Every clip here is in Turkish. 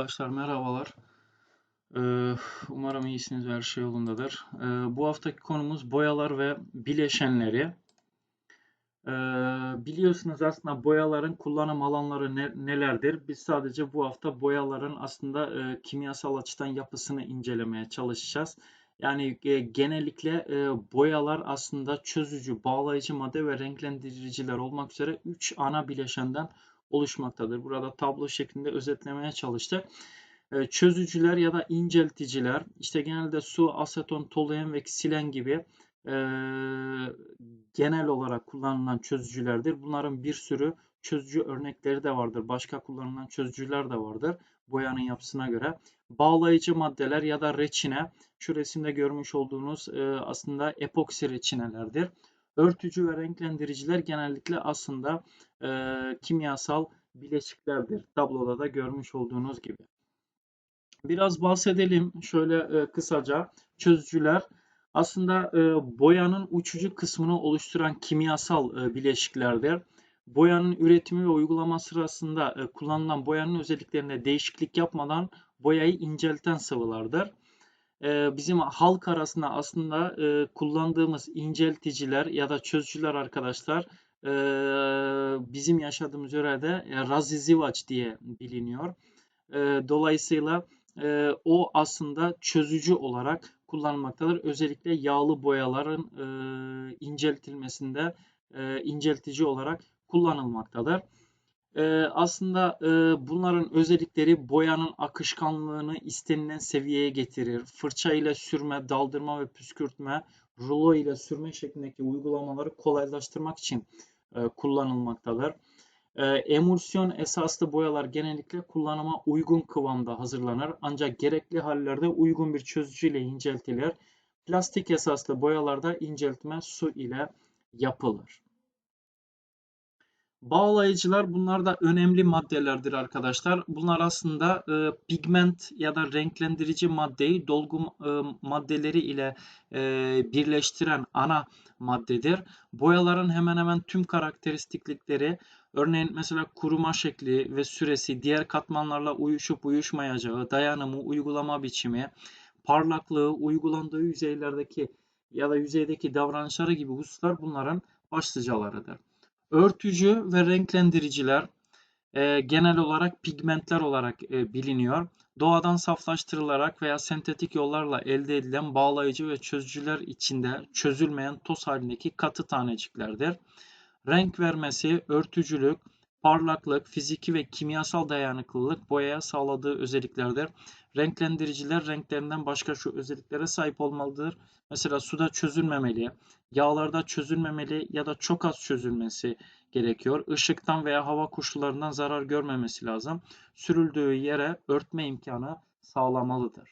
Arkadaşlar merhabalar. Ee, umarım iyisiniz ve her şey yolundadır. Ee, bu haftaki konumuz boyalar ve bileşenleri. Ee, biliyorsunuz aslında boyaların kullanım alanları ne, nelerdir? Biz sadece bu hafta boyaların aslında e, kimyasal açıdan yapısını incelemeye çalışacağız. Yani e, genellikle e, boyalar aslında çözücü, bağlayıcı madde ve renklendiriciler olmak üzere 3 ana bileşenden oluşmaktadır. Burada tablo şeklinde özetlemeye çalıştık. E, çözücüler ya da incelticiler işte genelde su, aseton, toluen ve silen gibi e, genel olarak kullanılan çözücülerdir. Bunların bir sürü çözücü örnekleri de vardır. Başka kullanılan çözücüler de vardır boyanın yapısına göre. Bağlayıcı maddeler ya da reçine şu resimde görmüş olduğunuz e, aslında epoksi reçinelerdir. Örtücü ve renklendiriciler genellikle aslında e, kimyasal bileşiklerdir. Tabloda da görmüş olduğunuz gibi. Biraz bahsedelim şöyle e, kısaca. Çözücüler aslında e, boyanın uçucu kısmını oluşturan kimyasal e, bileşiklerdir. Boyanın üretimi ve uygulama sırasında e, kullanılan boyanın özelliklerine değişiklik yapmadan boyayı incelten sıvılardır. E, bizim halk arasında aslında e, kullandığımız incelticiler ya da çözücüler arkadaşlar e, bizim yaşadığımız yörede e, razizivaç diye biliniyor. Dolayısıyla o aslında çözücü olarak kullanılmaktadır. Özellikle yağlı boyaların inceltilmesinde inceltici olarak kullanılmaktadır. E, aslında e, bunların özellikleri boyanın akışkanlığını istenilen seviyeye getirir. Fırça ile sürme, daldırma ve püskürtme, rulo ile sürme şeklindeki uygulamaları kolaylaştırmak için e, kullanılmaktadır. E, emulsiyon esaslı boyalar genellikle kullanıma uygun kıvamda hazırlanır ancak gerekli hallerde uygun bir çözücü ile inceltilir. Plastik esaslı boyalarda inceltme su ile yapılır. Bağlayıcılar bunlar da önemli maddelerdir arkadaşlar. Bunlar aslında e, pigment ya da renklendirici maddeyi dolgu e, maddeleri ile e, birleştiren ana maddedir. Boyaların hemen hemen tüm karakteristiklikleri örneğin mesela kuruma şekli ve süresi, diğer katmanlarla uyuşup uyuşmayacağı, dayanımı, uygulama biçimi, parlaklığı, uygulandığı yüzeylerdeki ya da yüzeydeki davranışları gibi hususlar bunların başlıcalarıdır. Örtücü ve renklendiriciler e, genel olarak pigmentler olarak e, biliniyor. Doğadan saflaştırılarak veya sentetik yollarla elde edilen bağlayıcı ve çözücüler içinde çözülmeyen toz halindeki katı taneciklerdir. Renk vermesi, örtücülük, parlaklık, fiziki ve kimyasal dayanıklılık boyaya sağladığı özelliklerdir. Renklendiriciler renklerinden başka şu özelliklere sahip olmalıdır. Mesela suda çözülmemeli, yağlarda çözülmemeli ya da çok az çözülmesi gerekiyor. Işıktan veya hava koşullarından zarar görmemesi lazım. Sürüldüğü yere örtme imkanı sağlamalıdır.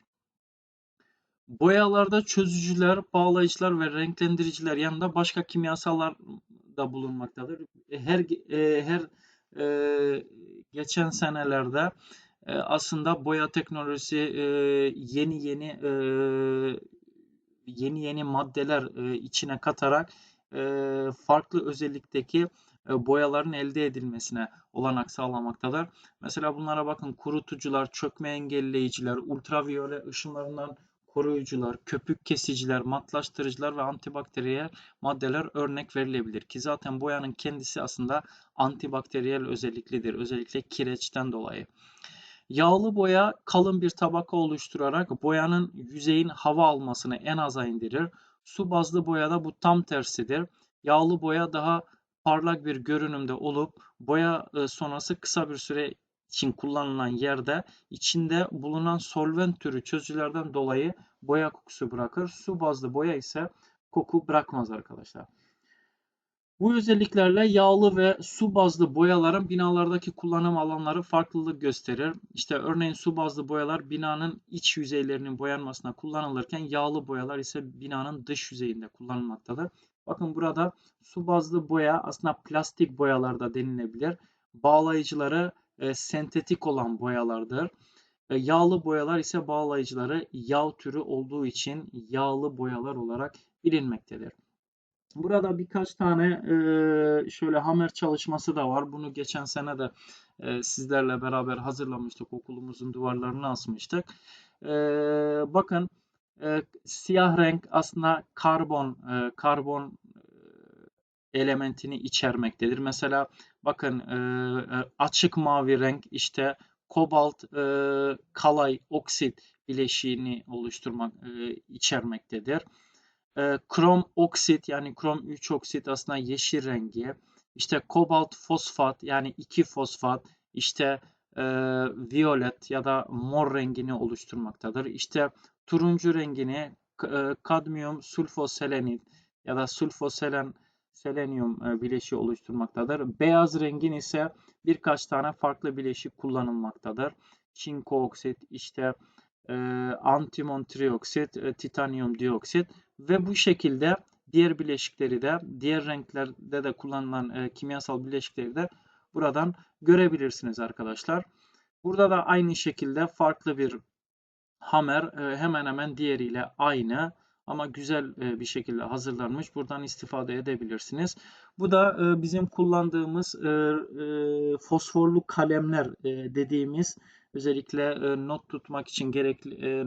Boyalarda çözücüler, bağlayıcılar ve renklendiriciler yanında başka kimyasallar da bulunmaktadır. Her e, her geçen senelerde e, aslında boya teknolojisi e, yeni yeni e, yeni yeni maddeler içine katarak farklı özellikteki boyaların elde edilmesine olanak sağlamaktadır. Mesela bunlara bakın kurutucular, çökme engelleyiciler, ultraviyole ışınlarından koruyucular, köpük kesiciler, matlaştırıcılar ve antibakteriyel maddeler örnek verilebilir ki zaten boyanın kendisi aslında antibakteriyel özelliklidir. Özellikle kireçten dolayı. Yağlı boya kalın bir tabaka oluşturarak boyanın yüzeyin hava almasını en aza indirir. Su bazlı boyada bu tam tersidir. Yağlı boya daha parlak bir görünümde olup boya e, sonrası kısa bir süre için kullanılan yerde içinde bulunan solvent türü çözücülerden dolayı boya kokusu bırakır. Su bazlı boya ise koku bırakmaz arkadaşlar. Bu özelliklerle yağlı ve su bazlı boyaların binalardaki kullanım alanları farklılık gösterir. İşte örneğin su bazlı boyalar binanın iç yüzeylerinin boyanmasına kullanılırken yağlı boyalar ise binanın dış yüzeyinde kullanılmaktadır. Bakın burada su bazlı boya aslında plastik boyalarda denilebilir. Bağlayıcıları e, sentetik olan boyalardır. Yağlı boyalar ise bağlayıcıları yağ türü olduğu için yağlı boyalar olarak bilinmektedir. Burada birkaç tane e, şöyle hammer çalışması da var. Bunu geçen sene de e, sizlerle beraber hazırlamıştık. Okulumuzun duvarlarına asmıştık. E, bakın siyah renk aslında karbon karbon elementini içermektedir. Mesela bakın açık mavi renk işte kobalt e, kalay oksit bileşiğini oluşturmak e, içermektedir. E, krom oksit yani krom 3 oksit aslında yeşil rengi. İşte kobalt fosfat yani 2 fosfat işte e, violet ya da mor rengini oluşturmaktadır. İşte turuncu rengini e, kadmiyum sulfoselenit ya da sulfoselen selenyum e, bileşiği oluşturmaktadır. Beyaz rengin ise birkaç tane farklı bileşik kullanılmaktadır. Çinko oksit, işte e, antimon trioksit, e, titanyum dioksit ve bu şekilde diğer bileşikleri de diğer renklerde de kullanılan e, kimyasal bileşikleri de buradan görebilirsiniz arkadaşlar. Burada da aynı şekilde farklı bir hammer e, hemen hemen diğeriyle aynı ama güzel e, bir şekilde hazırlanmış. Buradan istifade edebilirsiniz. Bu da e, bizim kullandığımız e, fosforlu kalemler dediğimiz özellikle not tutmak için gerekli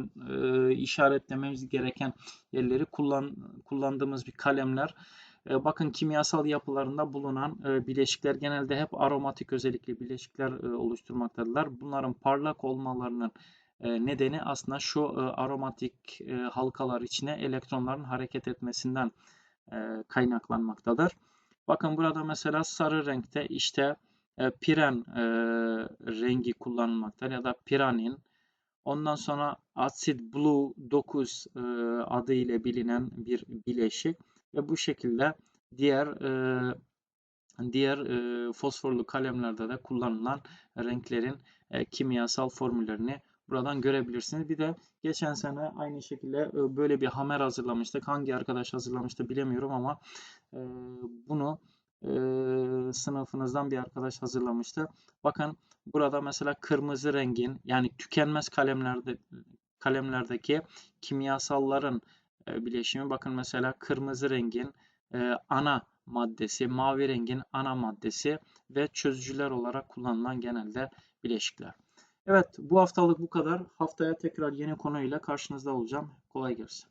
işaretlememiz gereken yerleri kullan, kullandığımız bir kalemler. Bakın kimyasal yapılarında bulunan bileşikler genelde hep aromatik özellikli bileşikler oluşturmaktadırlar. Bunların parlak olmalarının nedeni aslında şu e, aromatik e, halkalar içine elektronların hareket etmesinden e, kaynaklanmaktadır. Bakın burada mesela sarı renkte işte e, piren e, rengi kullanılmaktadır ya da piranin. Ondan sonra Acid Blue 9 e, adı ile bilinen bir bileşik ve bu şekilde diğer e, diğer e, fosforlu kalemlerde de kullanılan renklerin e, kimyasal formüllerini buradan görebilirsiniz. Bir de geçen sene aynı şekilde e, böyle bir hamer hazırlamıştık. Hangi arkadaş hazırlamıştı bilemiyorum ama e, bunu e, sınıfınızdan bir arkadaş hazırlamıştı. Bakın burada mesela kırmızı rengin yani tükenmez kalemlerde kalemlerdeki kimyasalların bileşimi. Bakın mesela kırmızı rengin ana maddesi, mavi rengin ana maddesi ve çözücüler olarak kullanılan genelde bileşikler. Evet bu haftalık bu kadar. Haftaya tekrar yeni konuyla karşınızda olacağım. Kolay gelsin.